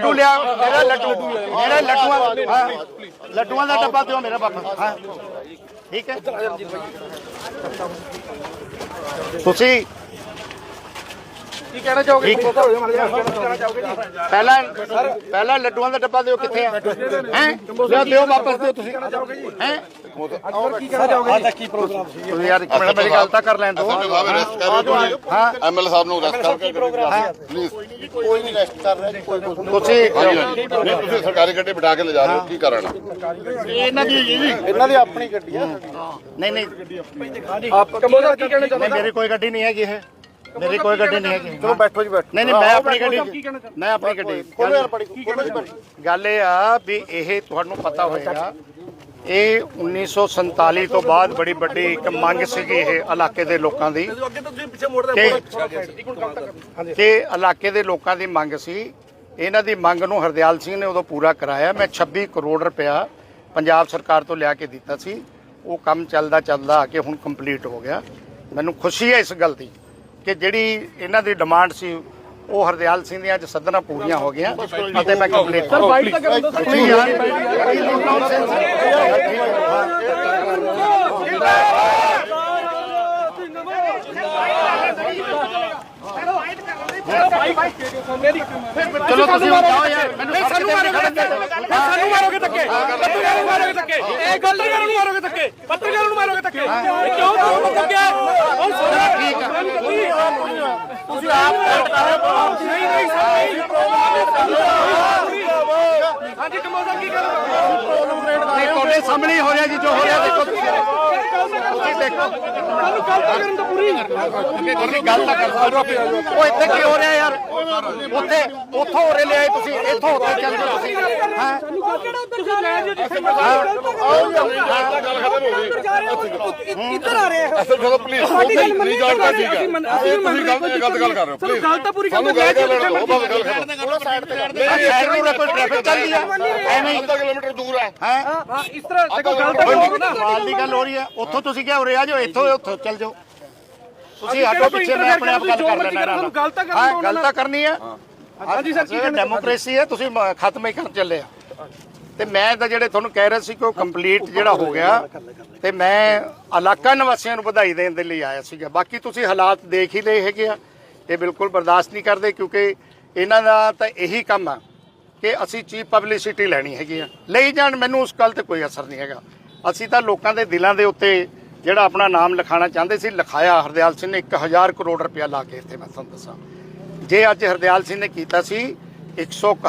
ਲੱਡੂ ਲਿਆ ਮੇਰਾ ਲੱਡੂ ਮੇਰਾ ਲੱਡੂਆਂ ਹਾਂ, ਲੱਡੂਆਂ ਦਾ ਡੱਬਾ ਦਿਓ ਮੇਰਾ ਬਾਪਾ ਹਾਂ। ਠੀਕ ਹੈ। ਤੁਸੀਂ ਕੀ ਕਹਿਣਾ ਚਾਹੋਗੇ। ਪਹਿਲਾਂ ਪਹਿਲਾਂ ਲੱਡੂਆਂ ਦਾ ਡੱਬਾ ਦਿਓ ਕਿੱਥੇ ਆ? ਹੈ? ਲਿਓ ਦਿਓ ਵਾਪਸ ਦਿਓ ਤੁਸੀਂ। ਹੈ? ਕੀ ਕਹਿਣਾ ਚਾਹੋਗੇ ਅੱਜ ਕੀ ਪ੍ਰੋਗਰਾਮ ਸੀ ਤੁਸੀਂ ਯਾਰ ਇੱਕ ਮਿੰਟ ਮੇਰੀ ਗੱਲ ਤਾਂ ਕਰ ਲੈਣ ਦਿਓ। ਹਾਂ। ਐਮਐਲ ਸਾਹਿਬ ਨੂੰ ਅਰੈਸਟ ਕਰਕੇ ਪਲੀਜ਼ ਕੋਈ ਨਹੀਂ ਰੈਸਟ ਕਰ ਰਿਹਾ ਤੁਸੀਂ ਨਹੀਂ ਤੁਸੀਂ ਸਰਕਾਰੀ ਗੱਡੀ ਬਿਠਾ ਕੇ ਲੈ ਜਾ ਰਹੇ ਹੋ। ਕੀ ਕਾਰਨ? ਇਹਨਾਂ ਦੀ ਇਹਨਾਂ ਦੀ ਆਪਣੀ ਗੱਡੀ ਆ। ਨਹੀਂ ਨਹੀਂ। ਆਪ ਕੀ ਕਹਿਣਾ ਨਹੀਂ ਮੇਰੀ ਕੋਈ ਗੱਡੀ ਨਹੀਂ ਹੈਗੀ ਇਹ। ਮੇਰੀ ਕੋਈ ਗੱਡੀ ਨਹੀਂ ਹੈਗੀ। ਚਲੋ ਬੈਠੋ ਜੀ ਬੈਠੋ। ਨਹੀਂ ਨਹੀਂ ਮੈਂ ਆਪਣੀ ਗੱਡੀ ਮੈਂ ਆਪਣੀ ਗੱਡੀ ਖੋਲੋ ਯਾਰ ਬੜੀ ਖੋਲੋ ਜੀ। ਬੜੀ ਗੱਲ ਇਹ ਆ ਵੀ ਇਹ ਤੁਹਾਨੂੰ ਪਤਾ ਹੋਏਗਾ ਇਹ 1947 ਤੋਂ ਬਾਅਦ ਬੜੀ ਵੱਡੀ ਇੱਕ ਮੰਗ ਸੀਗੀ ਇਹ ਇਲਾਕੇ ਦੇ ਲੋਕਾਂ ਦੀ। ਕਿ ਇਲਾਕੇ ਦੇ ਲੋਕਾਂ ਦੀ ਮੰਗ ਸੀ ਇਹਨਾਂ ਦੀ ਮੰਗ ਨੂੰ ਹਰਦਿਆਲ ਸਿੰਘ ਨੇ ਉਦੋਂ ਪੂਰਾ ਕਰਾਇਆ। ਮੈਂ 26 ਕਰੋੜ ਰੁਪਇਆ ਪੰਜਾਬ ਸਰਕਾਰ ਤੋਂ ਲਿਆ ਕੇ ਦਿੱਤਾ ਸੀ। ਉਹ ਕੰਮ ਚੱਲਦਾ ਚੱਲਦਾ ਆ ਕੇ ਹੁਣ ਕੰਪਲੀਟ ਹੋ ਗਿਆ। ਮੈਨੂੰ ਖੁਸ਼ੀ ਹੈ ਇਸ ਗੱਲ ਦੀ। ਕਿ ਜਿਹੜੀ ਇਹਨਾਂ ਦੀ ਡਿਮਾਂਡ ਸੀ ਉਹ ਹਰਦਿਆਲ ਸਿੰਘ ਦੀਆਂ ਅੱਜ ਸੱਦਣਾ ਪੂਰੀਆਂ ਹੋ ਗਈਆਂ ਅਤੇ ਮੈਂ ਕੰਪਲੀਟ ਸਰ ਫਾਈਟ ਤਾਂ ਕਰਨ ਚਲੋ ਤੁਸੀਂ ਹੁਣ ਜਾਓ ਯਾਰ ਮੈਨੂੰ ਸਾਨੂੰ ਸਾਨੂੰ ਮਾਰੋਗੇ ਧੱਕੇ। ਪੱਤਰਕਾਰਾਂ ਨੂੰ ਮਾਰੋਗੇ ਧੱਕੇ। ਇਹ ਪੱਤਰਕਾਰਾਂ ਨੂੰ ਮਾਰੋਗੇ ਧੱਕੇ। ਪੱਤਰਕਾਰਾਂ ਨੂੰ ਮਾਰੋਗੇ ਧੱਕੇ। ਇਹ ਕਿਉਂ? ਤੁਹਾਨੂੰ ਧੱਕੇ ਹੁਣ ਸਾਰਾ ਠੀਕ ਆ। ਤੁਸੀਂ ਆਪ ਨਹੀਂ ਨਹੀਂ ਹਾਂਜੀ ਕਮੋਦਾ ਕੀ ਕਰ ਨਹੀਂ ਤੁਹਾਡੇ ਸਾਹਮਣੇ ਹੀ ਹੋ ਰਿਹਾ ਜੀ ਜੋ ਹੋ ਰਿਹਾ ਦੇਖੋ ਤੁਸੀਂ। ਦੇਖੋ। ਸਾਨੂੰ ਗੱਲ ਤਾਂ ਕਰਨ ਤੋਂ ਪੂਰੀ ਤੁਸੀਂ ਗੱਲ ਤਾਂ ਕਰ ਸਕਦੇ ਹੋ ਉਹ ਇੱਥੇ ਕੀ ਹੋ ਰਿਹਾ ਯਾਰ? ਉੱਥੇ ਉੱਥੋਂ ਹੋਰੇ ਲਿਆਏ ਤੁਸੀਂ ਇੱਥੋਂ ਉੱਥੇ ਚੱਲ ਜਾਓ ਤੁਸੀਂ। ਹਾਂ? ਗੱਲ ਕਿਹੜਾ ਉੱਧਰ ਜਾ ਰਹੇ ਹੋ। ਜਿੱਥੇ ਇੱਧਰ ਆ ਰਹੇ ਹੋ? ਅਸਲ ਜਦੋਂ ਪਲੀਜ਼ ਸਾਡੀ ਗੱਲ ਮੰਨੀ ਪਲੀਜ਼ ਜਾਣ ਠੀਕ ਹੈ। ਅਸੀਂ ਮੰਨ- ਅਸੀਂ ਵੀ ਮੰਨ ਰਹੇ ਗਲਤ ਗਲਤ ਗੱਲ ਕਰ ਰਹੇ ਹੋ ਚਲੋ ਪਲੀਜ਼ ਗੱਲ ਤਾਂ ਪੂਰੀ ਸਾਨੂੰ ਗੱਲ ਕਰ ਲੈਣ ਦਿਓ ਬਸ ਗੱਲ ਕਰੋ ਸ਼ਹਿਰ ਨੂੰ ਨਾ ਕੋਈ ਟ੍ਰੈਫਿਕ ਚੱਲਦੀ ਆ ਐਵੇਂ ਹੀ। ਅੱਧਾ ਕਿਲੋਮੀਟਰ ਦੂਰ ਹੈ। ਹੈ। ਹਾਂ? ਇਸ ਤਰ੍ਹਾਂ ਦੇਖੋ ਗੱਲ ਤਾਂ ਕਰੋ ਨਾ ਸਵਾਲ ਦੀ ਗੱਲ ਹੋ ਰਹੀ ਹੈ। ਉੱਥੋਂ ਤੁਸੀਂ ਕਿਹਾ ਉਰੇ ਆ ਜਾਓ ਇੱਥੋਂ ਉੱਥੋਂ ਚੱਲ ਜਾਓ। ਤੁਸੀਂ ਆਟੋ ਪਿੱਛੇ ਮੈਂ ਆਪਣੇ ਆਪ ਗੱਲ ਕਰ ਲੈਣਾ ਤੁਹਾਨੂੰ ਗੱਲ ਤਾਂ ਕਰਨ ਹਾਂ ਗੱਲ ਨਾ। ਤਾਂ ਕਰਨੀ ਹੈ। ਹਾਂਜੀ ਸਰ ਕੀ ਡੈਮੋਕ੍ਰੇਸੀ ਹੈ? ਤੁਸੀਂ ਖਤਮ ਹੀ ਕਰਨ ਚੱਲੇ ਆ। ਤੇ ਮੈਂ ਤਾਂ ਜਿਹੜੇ ਤੁਹਾਨੂੰ ਕਹਿ ਰਿਹਾ ਸੀ ਕਿ ਉਹ ਕੰਪਲੀਟ ਜਿਹੜਾ ਹੋ ਗਿਆ ਤੇ ਮੈਂ ਇਲਾਕਾ ਨਿਵਾਸੀਆਂ ਨੂੰ ਵਧਾਈ ਦੇਣ ਦੇ ਲਈ ਆਇਆ ਸੀਗਾ। ਬਾਕੀ ਤੁਸੀਂ ਹਾਲਾਤ ਦੇਖ ਹੀ ਲਏ ਹੈਗੇ ਆ। ਇਹ ਬਿਲਕੁਲ ਬਰਦਾਸ਼ਤ ਨਹੀਂ ਕਰਦੇ ਕਿਉਂਕਿ ਇਹਨਾਂ ਦਾ ਤਾਂ ਇਹੀ ਕੰਮ ਆ ਕਿ ਅਸੀਂ ਚੀਪ ਪਬਲਿਸਿਟੀ ਲੈਣੀ ਹੈਗੀ ਆ। ਲਈ ਜਾਣ ਮੈਨੂੰ ਉਸ ਗੱਲ ਤੇ ਕੋਈ ਅਸਰ ਨਹੀਂ ਹੈਗਾ। ਅਸੀਂ ਤਾਂ ਲੋਕਾਂ ਦੇ ਦਿਲਾਂ ਦੇ ਉੱਤੇ ਜਿਹੜਾ ਆਪਣਾ ਨਾਮ ਲਿਖਾਉਣਾ ਚਾਹੁੰਦੇ ਸੀ ਲਿਖਾਇਆ। ਹਰਦਿਆਲ ਸਿੰਘ ਨੇ 1000 ਕਰੋੜ ਰੁਪਇਆ ਲਾ ਕੇ ਇੱਥੇ ਮੈਂ ਤੁਹਾਨੂੰ ਦੱਸਾਂ। ਜੇ ਅੱਜ ਹਰਦਿਆਲ ਸਿੰਘ ਨੇ ਕੀਤਾ ਸੀ 171